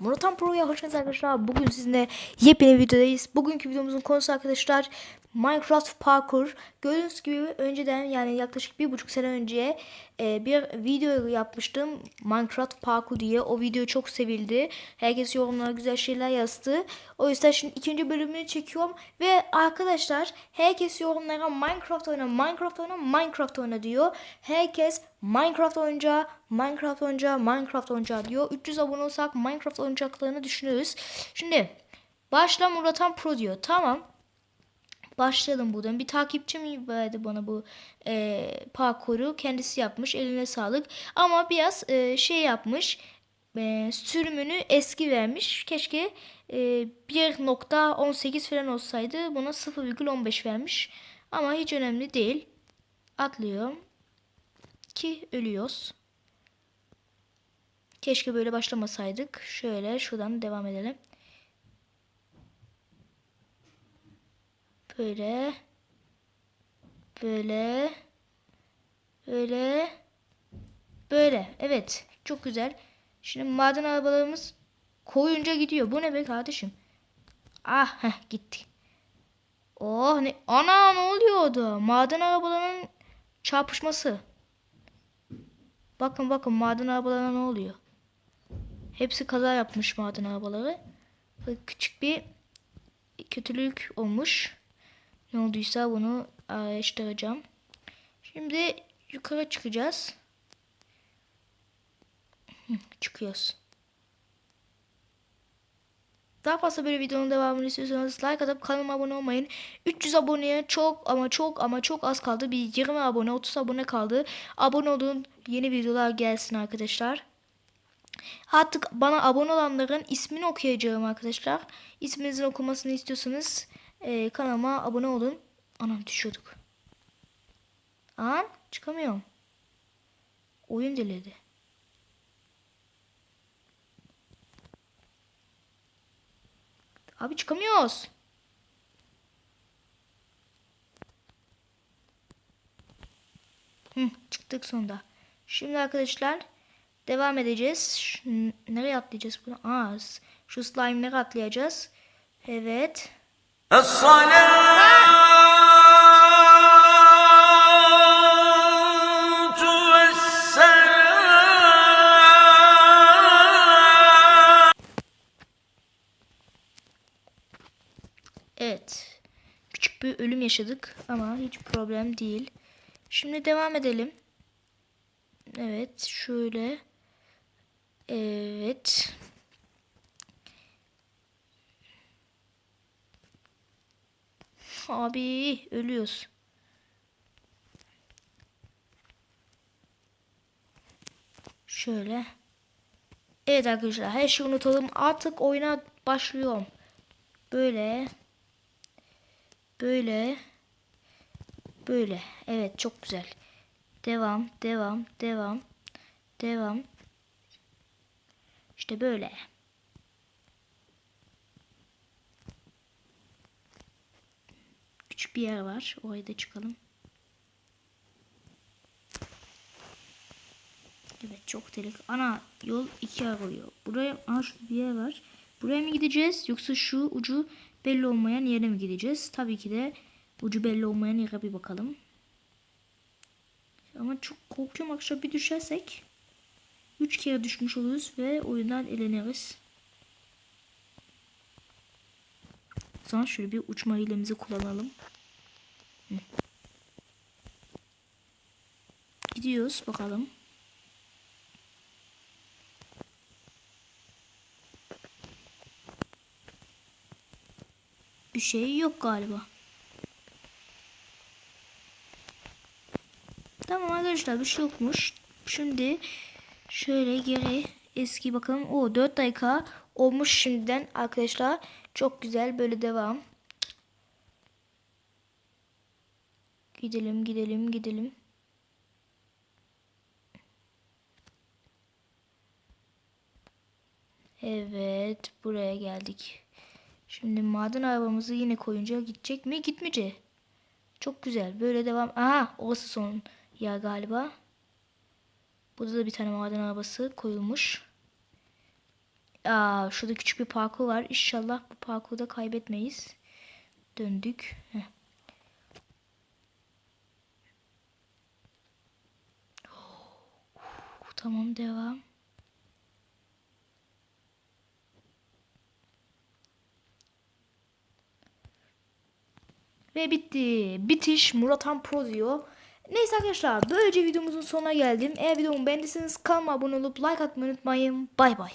Muratan Pro'ya hoş geldiniz arkadaşlar. Bugün sizinle yepyeni bir videodayız. Bugünkü videomuzun konusu arkadaşlar Minecraft Parkour. Gördüğünüz gibi önceden yani yaklaşık bir buçuk sene önce e, bir video yapmıştım. Minecraft Parkour diye. O video çok sevildi. Herkes yorumlara güzel şeyler yazdı. O yüzden şimdi ikinci bölümünü çekiyorum. Ve arkadaşlar herkes yorumlara Minecraft oyna, Minecraft oyna, Minecraft oyna diyor. Herkes Minecraft oyuncağı, Minecraft oyuncağı, Minecraft oyuncağı diyor. 300 abone olsak Minecraft oyuncaklarını düşünürüz. Şimdi başla Muratan Pro diyor. Tamam. Başlayalım buradan. Bir takipçim verdi bana bu e, parkuru. Kendisi yapmış. Eline sağlık. Ama biraz e, şey yapmış. E, sürümünü eski vermiş. Keşke e, 1.18 falan olsaydı buna 0,15 vermiş. Ama hiç önemli değil. Atlıyorum. Ki ölüyoruz. Keşke böyle başlamasaydık. Şöyle şuradan devam edelim. Böyle. Böyle. Böyle. Böyle. Evet. Çok güzel. Şimdi maden arabalarımız koyunca gidiyor. Bu ne be kardeşim? Ah heh, gitti. Oh ne? Ana ne oluyor orada? Maden arabalarının çarpışması. Bakın bakın maden arabalarına ne oluyor? Hepsi kaza yapmış maden arabaları. Küçük bir kötülük olmuş. Ne olduysa bunu araştıracağım. Şimdi yukarı çıkacağız. Çıkıyoruz. Daha fazla böyle videonun devamını istiyorsanız like atıp kanalıma abone olmayın. 300 aboneye çok ama çok ama çok az kaldı. Bir 20 abone 30 abone kaldı. Abone olun yeni videolar gelsin arkadaşlar. Artık bana abone olanların ismini okuyacağım arkadaşlar. İsminizin okunmasını istiyorsanız e, kanalıma abone olun. Anam düşüyorduk. An çıkamıyorum. Oyun delirdi. Abi çıkamıyoruz. Hı, çıktık sonunda. Şimdi arkadaşlar devam edeceğiz. Şu, nereye atlayacağız bunu? Aa, şu slime'ları atlayacağız. Evet. Es-salam. Evet. Küçük bir ölüm yaşadık ama hiç problem değil. Şimdi devam edelim. Evet, şöyle. Evet. Abi ölüyoruz. Şöyle. Evet arkadaşlar her şeyi unutalım. Artık oyuna başlıyorum. Böyle. Böyle. Böyle. Evet çok güzel. Devam, devam, devam, devam. İşte böyle. Küçük bir yer var. Oraya da çıkalım. Evet çok delik. Ana yol iki arıyor. Buraya aha şurada bir yer var. Buraya mı gideceğiz yoksa şu ucu belli olmayan yere mi gideceğiz? Tabii ki de ucu belli olmayan yere bir bakalım. Ama çok korkuyorum akşam bir düşersek. Üç kere düşmüş oluruz ve oyundan eleniriz. O zaman şöyle bir uçma hilemizi kullanalım. Gidiyoruz bakalım. Bir şey yok galiba. Tamam arkadaşlar bir şey yokmuş. Şimdi şöyle geri eski bakalım. O 4 dakika olmuş şimdiden arkadaşlar. Çok güzel böyle devam. Gidelim gidelim gidelim. Evet buraya geldik. Şimdi maden arabamızı yine koyunca gidecek mi? Gitmeyecek. Çok güzel. Böyle devam. Aha orası son yer galiba. Burada da bir tane maden arabası koyulmuş. Aa, şurada küçük bir parkur var. İnşallah bu parkurda kaybetmeyiz. Döndük. Heh. Tamam devam. Ve bitti. Bitiş Murat Han Pro diyor. Neyse arkadaşlar böylece videomuzun sonuna geldim. Eğer videomu beğendiyseniz kanalıma abone olup like atmayı unutmayın. Bay bay.